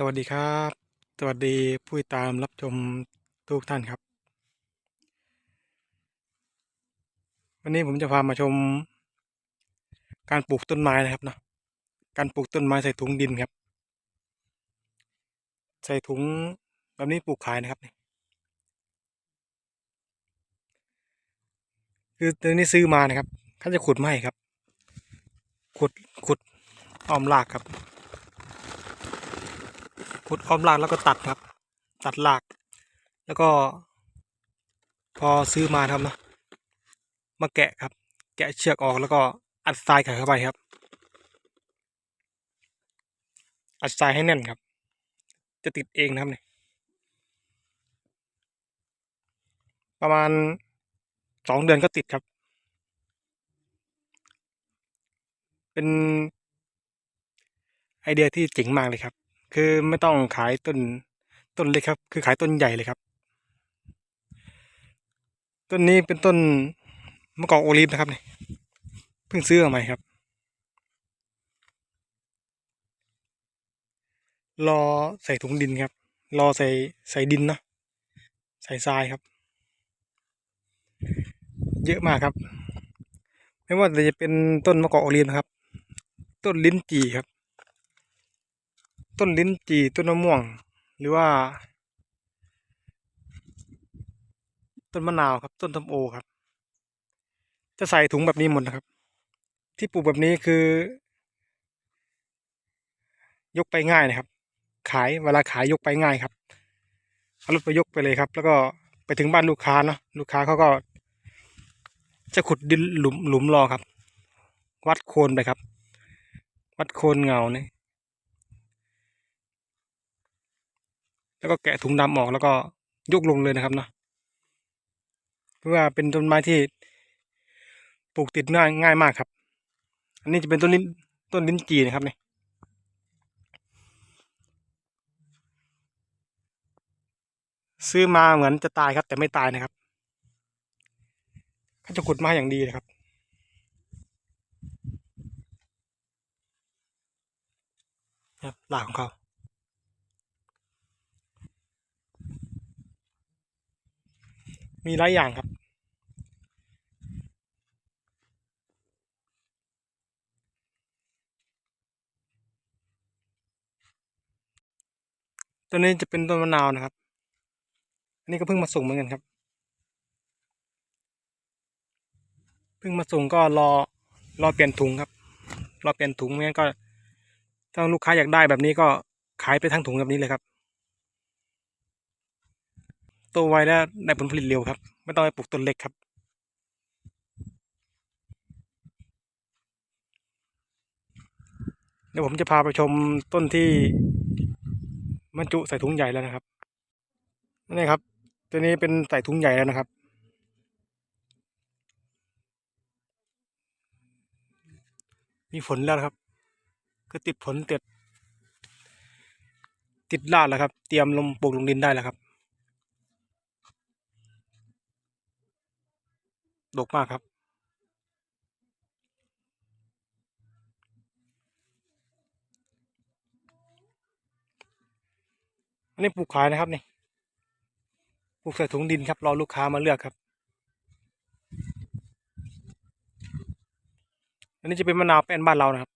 สวัสดีครับ สวัสดีผู้ติดตามรับชมทุกท่านครับ วันนี้ผมจะพามาชม การปลูกต้นไม้นะครับเนาะการปลูกต้นไม้ใส่ถุงดินครับ ใส่ถุงแบบนี้ปลูกขายนะครับคือตัวนี้ซื้อมานะครับเขาจะขุดไม้ครับ ขุดขุดอ้อมรากครับ ขุดอ้อมรากแล้วก็ตัดครับ ตัดราก แล้วก็ พอซื้อมาครับเนะมาแกะครับ แกะเชือกออกแล้วก็อัดทรายใส่เข้าไปครับ อัดทรายให้แน่นครับ จะติดเองนะครับเนี่ยประมาณสองเดือนก็ติดครับ เป็นไอเดียที่เจ๋งมากเลยครับ คือไม่ต้องขายต้นต้นเล็กครับ คือขายต้นใหญ่เลยครับ ต้นนี้เป็นต้นมะกอกโอลิฟนะครับเนี่ยเพิ่งซื้อมาใหม่ครับ รอใส่ถุงดินครับ รอใส่ใส่ดินนะใส่ทรายครับ เยอะมากครับ ไม่ว่าจะเป็นต้นมะกอกโอลิฟนะครับ ต้นลิ้นจี่ครับ ต้นลิ้นจี่ต้นมะม่วง หรือว่า ต้นมะนาวครับ ต้นส้มโอครับ จะใส่ถุงแบบนี้หมดนะครับ ที่ปลูกแบบนี้คือ ยกไปง่ายนะครับ ขายเวลาขายยกไปง่ายครับเอารถไปยกไปเลยครับ แล้วก็ไปถึงบ้านลูกค้าเนาะลูกค้าเขาก็ จะขุดดินหลุมหลุมรอครับ วัดโคนไปครับ วัดโคนเงาเนี่ย แล้วก็แกะถุงดำออกแล้วก็ยกลงเลยนะครับเนาะเพราะว่าเป็นต้นไม้ที่ปลูกติดง่ายง่ายมากครับ อันนี้จะเป็นต้นลิ้นต้นลิ้นจีนะครับเนี่ยซื้อมาเหมือนจะตายครับ แต่ไม่ตายนะครับเขาจะขุดมาอย่างดีเลยครับ ครับหลากของเขา มีหลายอย่างครับตัวนี้จะเป็นต้นมะนาวนะครับ อันนี้ก็เพิ่งมาส่งเหมือนกันครับ เพิ่งมาส่งก็รอรอเปลี่ยนถุงครับ รอเปลี่ยนถุงไม่งั้นก็ถ้าลูกค้าอยากได้แบบนี้ก็ขายไปทั้งถุงแบบนี้เลยครับ โตไวแล้วได้ผลผลิตเร็วครับ ไม่ต้องไปปลูกต้นเล็กครับ เดี๋ยวผมจะพาไปชมต้นที่บรรจุใส่ถุงใหญ่แล้วนะครับนี่ครับ ตัวนี้เป็นใส่ถุงใหญ่แล้วนะครับ มีฝนแล้วครับ ก็ติดผลติดติดลาดแล้วครับ เตรียมลงปลูกลงดินได้แล้วครับ ดกมากครับ อันนี้ปลูกขายนะครับนี่ ปลูกใส่ถุงดินครับ รอลูกค้ามาเลือกครับ อันนี้จะเป็นมะนาวแป้นบ้านเรานะครับ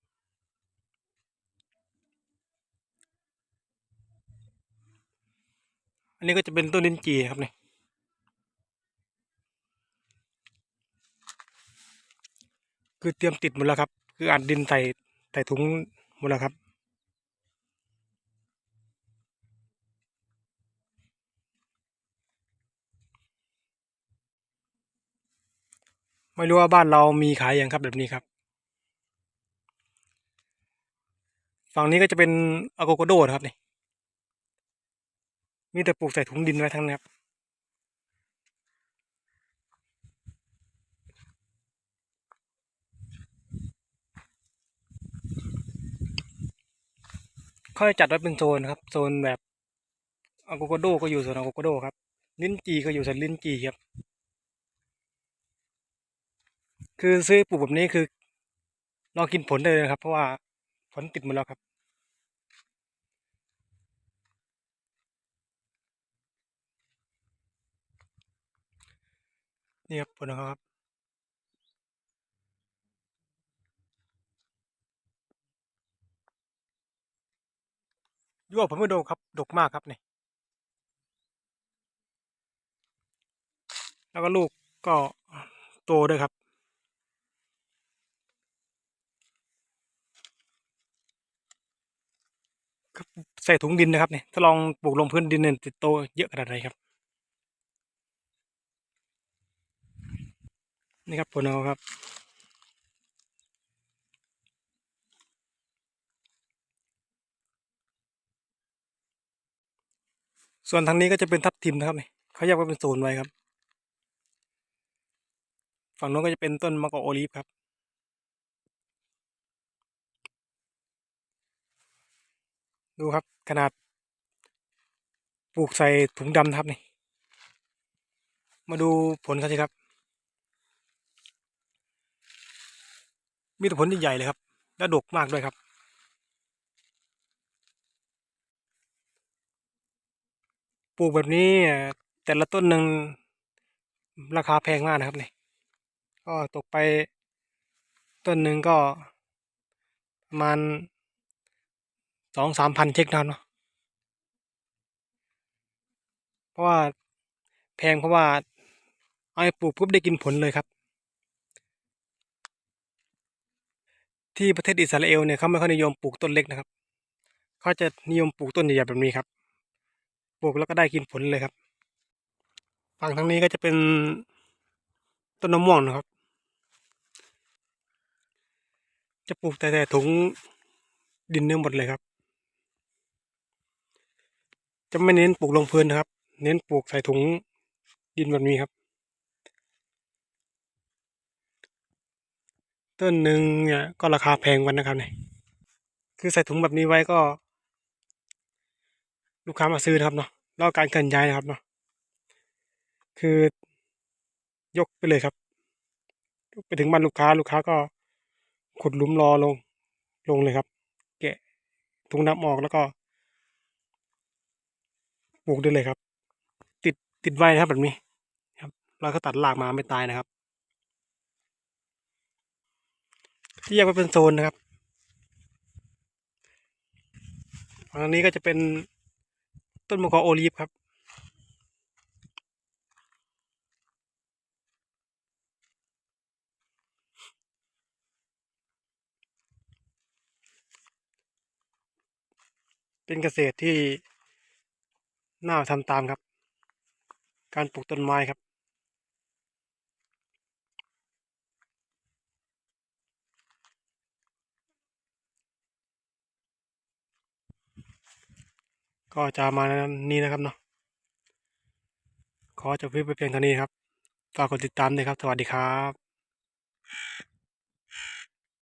อันนี้ก็จะเป็นต้นลิ้นจี่ครับเนี่ย คือเตรียมติดหมดแล้วครับ คืออัดดินใส่ใส่ถุงหมดแล้วครับ ไม่รู้ว่าบ้านเรามีขายอย่างครับแบบนี้ครับ ฝั่งนี้ก็จะเป็นอะโกโกโดนะครับนี่มีแต่ปลูกใส่ถุงดินไว้ทั้งนั้นครับ เขาจะจัดไว้เป็นโซนครับ โซนแบบอะโกโกโดก็อยู่โซนอะโกโกโดครับ ลินจีก็อยู่โซนลินจีครับ คือซื้อปลูกแบบนี้คือลอกินผลได้เลยครับ เพราะว่าผลติดหมดแล้วครับนี่ครับผลของเครับ ยั่วผมไม่โดนครับ ดกมากครับนี่ แล้วก็ลูกก็โตด้วยครับใส่ถุงดินนะครับเนี่ยถ้าลองปลูกลงพื้นดินเนี่ยจะโตเยอะขนาดไหนครับ นี่ครับผลขอาครับ ส่วนทางนี้ก็จะเป็นทับทิมนะครับนี่เขาแยกไว้เป็นโซนไว้ครับ ฝั่งโน้นก็จะเป็นต้นมะกอกโอลีฟครับ ดูครับขนาด ปลูกใส่ถุงดำนะครับนี่ มาดูผลเขาสิครับ มีแต่ผลใหญ่ๆเลยครับ และดกมากด้วยครับ ปลูกแบบนี้แต่ละต้นหนึ่งราคาแพงมากนะครับเนี่ยก็ตกไปต้นหนึ่งก็ประมาณสองสามพันเช็คนะครับเนาะเพราะว่าแพงเพราะว่าเอาไปปลูกปุ๊บได้กินผลเลยครับ ที่ประเทศอิสราเอลเนี่ยเขาไม่ค่อยนิยมปลูกต้นเล็กนะครับเขาจะนิยมปลูกต้นใหญ่ๆแบบนี้ครับ ปลูกแล้วก็ได้กินผลเลยครับฝั่งทางนี้ก็จะเป็นต้นมะม่วงนะครับ จะปลูกแต่แต่ถุงดินเนื้อหมดเลยครับ จะไม่เน้นปลูกลงพื้นนะครับ เน้นปลูกใส่ถุงดินแบบนี้ครับ ต้นหนึ่งเนี่ยก็ราคาแพงกันนะครับเนี่ยคือใส่ถุงแบบนี้ไว้ก็ ลูกค้ามาซื้อนะครับเนาะแล้วการเคลื่อนย้ายนะครับเนาะคือยกไปเลยครับไปถึงบ้านลูกค้าลูกค้าก็ขุดหลุมรอลงลงเลยครับ แกะถุงน้ำออกแล้วก็ปลูกได้เลยครับ ติดติดไว้นะครับแบบนี้ครับเราก็ตัดรากมาไม่ตายนะครับที่แยกไว้เป็นโซนนะครับฝั่งนี้ก็จะเป็น ต้นมะกอกโอลีฟครับ เป็นเกษตรที่น่าทำตามครับ การปลูกต้นไม้ครับ ก็จะมานี้นะครับเนาะขอจบคลิปไปเพียงเท่านี้ครับฝากกดติดตามด้วยครับ สวัสดีครับ